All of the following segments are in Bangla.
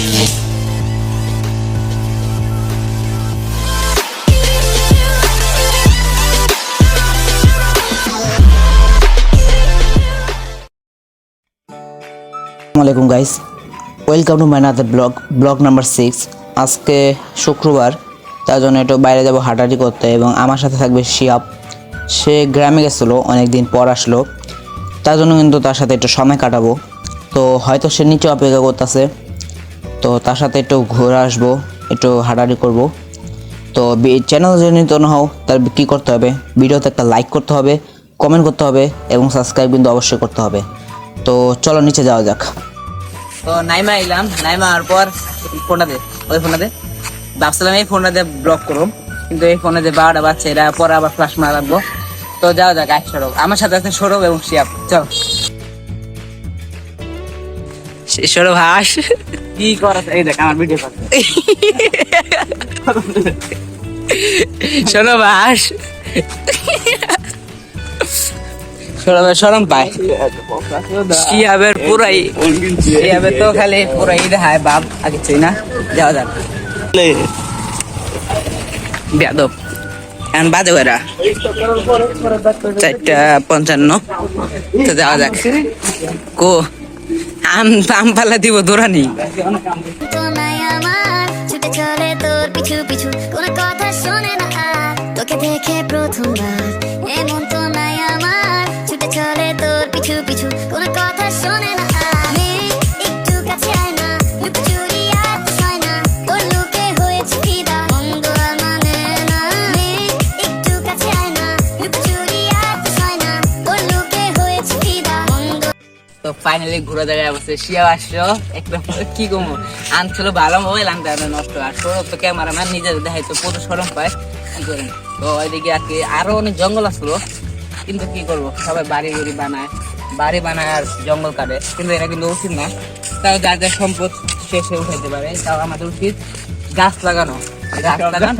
আসসালামু আলাইকুম guys welcome to my another vlog vlog number six আজকে শুক্রবার, তার জন্য একটু বাইরে যাব, হাঁটাহাঁটি করতে এবং আমার সাথে থাকবে শিয়াব। সে গ্রামে গেছিল অনেক দিন পর আসলো। তার জন্য কিন্তু তার সাথে একটু সময় কাটাবো। তো হয়তো সে নিচে অপেক্ষা করতেছে। তো তার সাথে একটু ঘুরে আসব, একটু হাঁটাহাঁটি করব। তো চ্যানেল যদি নতুন হও তার কী করতে হবে? ভিডিওতে একটা লাইক করতে হবে কমেন্ট করতে হবে এবং সাবস্ক্রাইব কিন্তু অবশ্যই করতে হবে। তো চলো নিচে যাওয়া যাক। তো নাইমা এলাম। নাইমা আর পর ফোনটা দে, ওই ফোনটা দে। ভাবছিলাম এই ফোনটা দিয়ে ব্লক করো কিন্তু এই ফোনে যে বারোটা বাচ্চা এরা পরে আবার ফ্লাশ মারা লাগবো। তো যাওয়া যাক এক সৌরভ। আমার সাথে আছে সৌরভ এবং শিয়াব চল। সৌরভ হাস কি করা এই দেখ আমার ভিডিও সৌরভ হাস সৌরভের সরম পায়। শিয়াবের পুরাই তো খালি পুরাই দেখায় বাপ না। যাওয়া যাক। বেদব এখন বাজে চারটা পঞ্চান্ন। তো যাওয়া যাক। কো আম আম পাল্লা দিব, দৌড়া নেই। তোকে দেখে প্রথমবার। এমন তো নাই আমার ছুটে চলে তোর পিছু পিছু। কোনো ফাইনালি ঘুরে জায়গায় অবস্থা। শিয়া আসছো একটা কি কমো? আনছিল ভালো মোবাইল আনতে আনতে নষ্ট আর সৌরভ তো ক্যামেরাম্যান নিজের দেখাই তো প্রচুর সরম পায়। কি করি তো ওইদিকে আর কি আরও অনেক জঙ্গল আসলো কিন্তু কি করব? সবাই বাড়ি বাড়ি বানায় বাড়ি বানায় আর জঙ্গল কাটে। কিন্তু এটা কিন্তু উচিত না। তাও যার যার সম্পদ শেষে উঠাইতে পারে। তাও আমাদের উচিত গাছ লাগানো। গাছ লাগান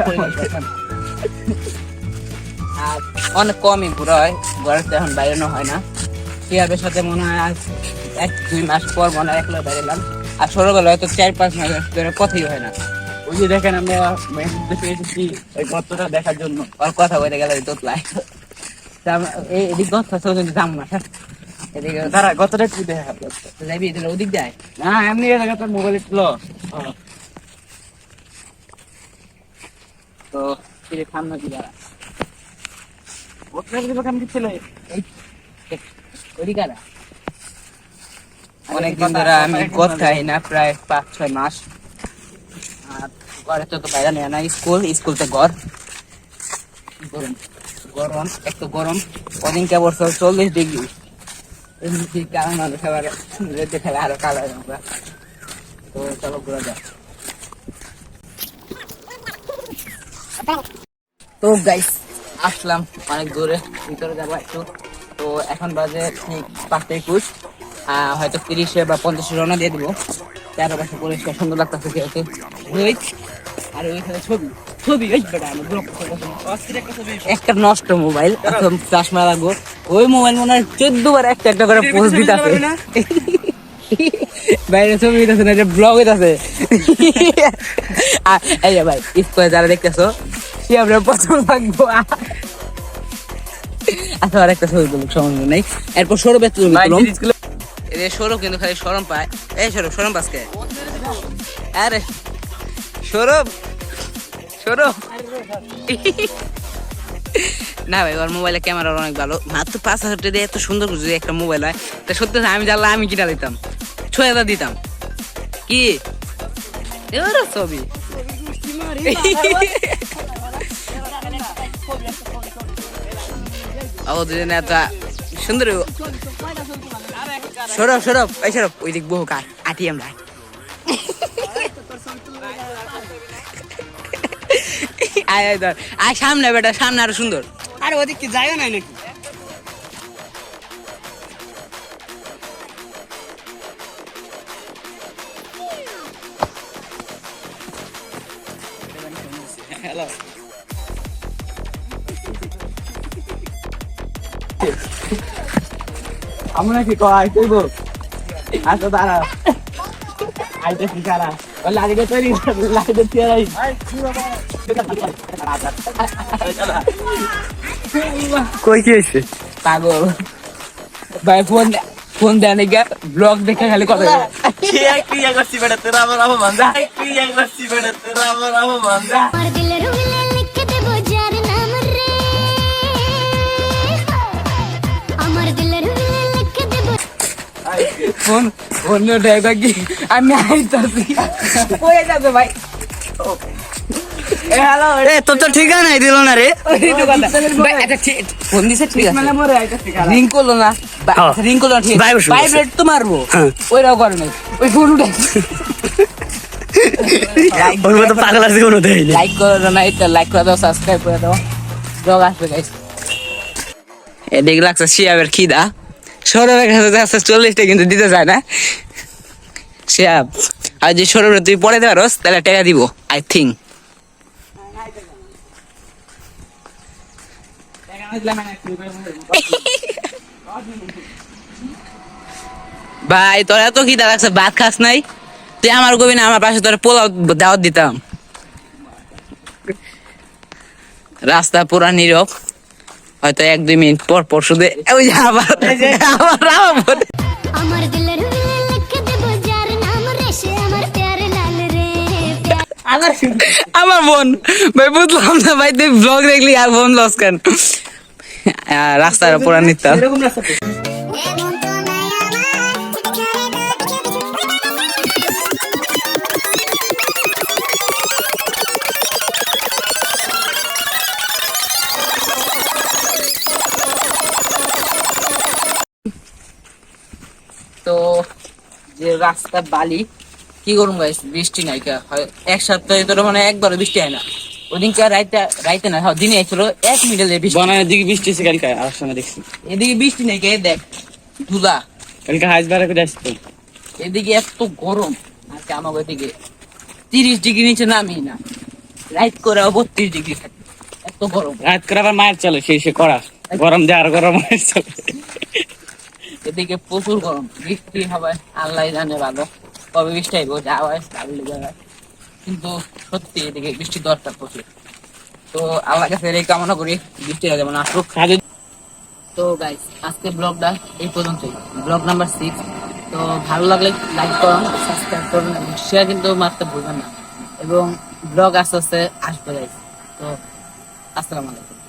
আর অনেক কমই ঘুরা হয় ঘরের তো এখন বাইরে হয় না। সাথে মনে হয় আজ এক দুই মাস পর মনে হয় একলা বেরোলাম আর সরবেলা হয়তো চার পাঁচ মাস ধরে কথাই হয় না। ওই যে দেখেন আমরা মেহেন্দিতে এসেছি ওই গর্তটা দেখার জন্য। আর কথা বলে গেলে তোতলায় এই এদিক গছ আছে কিন্তু যাম না। এদিকে দাঁড়া গর্তটা একটু দেখা যাবি তাহলে ওদিক যায়। না এমনি তোর মোবাইল ছিল তো সামনে দাঁড়া। কিন্তু ছিল। অনেকদিন ধরে আমি গদ খাই না প্রায় পাঁচ ছয় মাস। আর ঘরে তো বাইরে নেয় না স্কুল স্কুল তো ঘর। গরম গরম একটু গরম। ওদিনকে বছর চল্লিশ ডিগ্রি। এমনি কারণ মানুষ আবার রেডে খেলে আরও কালো আমরা তো চলো ঘুরে যাও। তো গাইস আসলাম অনেক দূরে ভিতরে যাব একটু। তো এখন বাজে ঠিক পাঁচটা একুশ হয়তো তিরিশে বা পঞ্চাশে রওনা দিয়ে দিব। চারপাশে পরিষ্কার সুন্দর লাগতেছে যেহেতু। আর ওইখানে ছবি। ছবি ওই বেটা আমার ব্লক একটা নষ্ট মোবাইল এখন ফ্লাশ মারা লাগবো। ওই মোবাইল মনে হয় চোদ্দ বার একটা একটা করে পোস্ট দিতেছে। বাইরে ছবি দিতেছে না ব্লগ হইতাছে। আর এই ভাই স্কুলে যারা দেখতেছো সে আমরা প্রথম থাকব। আচ্ছা আর একটা ছবি তুলুক সমস্যা নেই। এরপর সৌরভ এত সৌরভ কিন্তু খালি সরম পায়। এই সৌরভ সরম পাসকে আরে সৌরভ সৌরভ। না ভাই ওর মোবাইলের ক্যামেরা অনেক ভালো। মাত্র পাঁচ হাজার টাকা দিয়ে এত সুন্দর যদি একটা মোবাইল হয় তা সত্যি আমি জানলে আমি কিনা দিতাম? ছয় হাজার দিতাম। কি? এবার ছবি। দুজনে সুন্দর সরব সরব এই ওই দিক বহু কার আটি আমরা। আয় আয় ধর। আয় সামনে বেটা সামনে আরও সুন্দর। আরে ওদিক কি যায়ও নাই নাকি? হ্যালো। আমরা কি কয় কইব? আচ্ছা দাঁড়া। আইতে কি কারা লাইটে তৈরি লাইটে তৈরি কই কি হয়েছে? পাগল। ভাই ফোন ফোন দেয় নাকি ব্লগ দেখে খালি কথা বলে। ক্রিয়া করছি বেটা? তোরা আমার অপমান যা। ক্রিয়া করছি বেটা? তোরা আমার আমার দিলের ফোন ফোন দেয় কি আমি আইতাছি। কই যাবে ভাই? এ তোর তো ঠিকানাই দিল না রে। ফোন দিছে ঠিক আছে। রিং করল না। হ্যাঁ। রিং করল ঠিক ভাইব্রেট তো মারবো। হ্যাঁ। ওইটাও করে নাই। ওই ফোন উঠে ওর মতো পাগল আছে কোনো দেয়নি। লাইক করে না এটা লাইক করে দাও সাবস্ক্রাইব করে দাও। জগ আসবে গাইস এদিকে লাগছে শিয়াবের খিদা। সৌরভের কাছে যাচ্ছে চল্লিশটা কিন্তু দিতে চায় না। শিয়াব, আর যদি সৌরভের তুই পরে দেওয়ার তাহলে টাকা দিব আই থিঙ্ক ভাই, তোর এত কি লাগছে, ভাত খাস নাই? তুই আমার কবি না, আমার পাশে তোর পোলাও দাওয়াত দিতাম। রাস্তা পুরা নীরব। হয়তো এক দুই মিনিট পর পর শুধু ওই যে আবার আবার আবার আমার দিলের আমার বোন। ভাই বুঝলাম না ভাই তুই ব্লগ দেখলি আর বোন লস কেন? রাস্তার উপর নিতাম তো যে রাস্তা বালি কি করুন গাইস বৃষ্টি নাই কা। এক সপ্তাহে তোর মানে একবার বৃষ্টি হয় না। ওদিনকে রাইতে রাইতে না হ্যাঁ, দিনে ছিল এক মিনিটে বৃষ্টি বনানের দিকে বৃষ্টি এসে কালকে আর সময় দেখছি। এদিকে বৃষ্টি নেই কে দেখ ধুলা। কালকে হাইস করে আসতো এদিকে এত গরম আজকে আমার ওইদিকে তিরিশ ডিগ্রি নিচে নামি না। রাইট করে বত্রিশ ডিগ্রি থাকে। এত গরম। রাত করে আবার মায়ের চলে সেই সে করা গরম দিয়ে আর গরম মায়ের চলে। এদিকে প্রচুর গরম। বৃষ্টি হবে আল্লাহ জানে ভালো। কবে বৃষ্টি আইব যাওয়া হয় তাহলে যাওয়া কিন্তু সত্যি এদিকে বৃষ্টি দরকার প্রচুর। তো আল্লাহ কাছে এই কামনা করি বৃষ্টি যেমন আসুক। তো গাইস আজকে ব্লগটা এই পর্যন্তই। ব্লগ নাম্বার সিক্স তো ভালো লাগলে লাইক করুন সাবস্ক্রাইব করুন এবং শেয়ার কিন্তু মারতে ভুলবেন না। এবং ব্লগ আস্তে আস্তে আসবে গাইস তো আসসালামু আলাইকুম।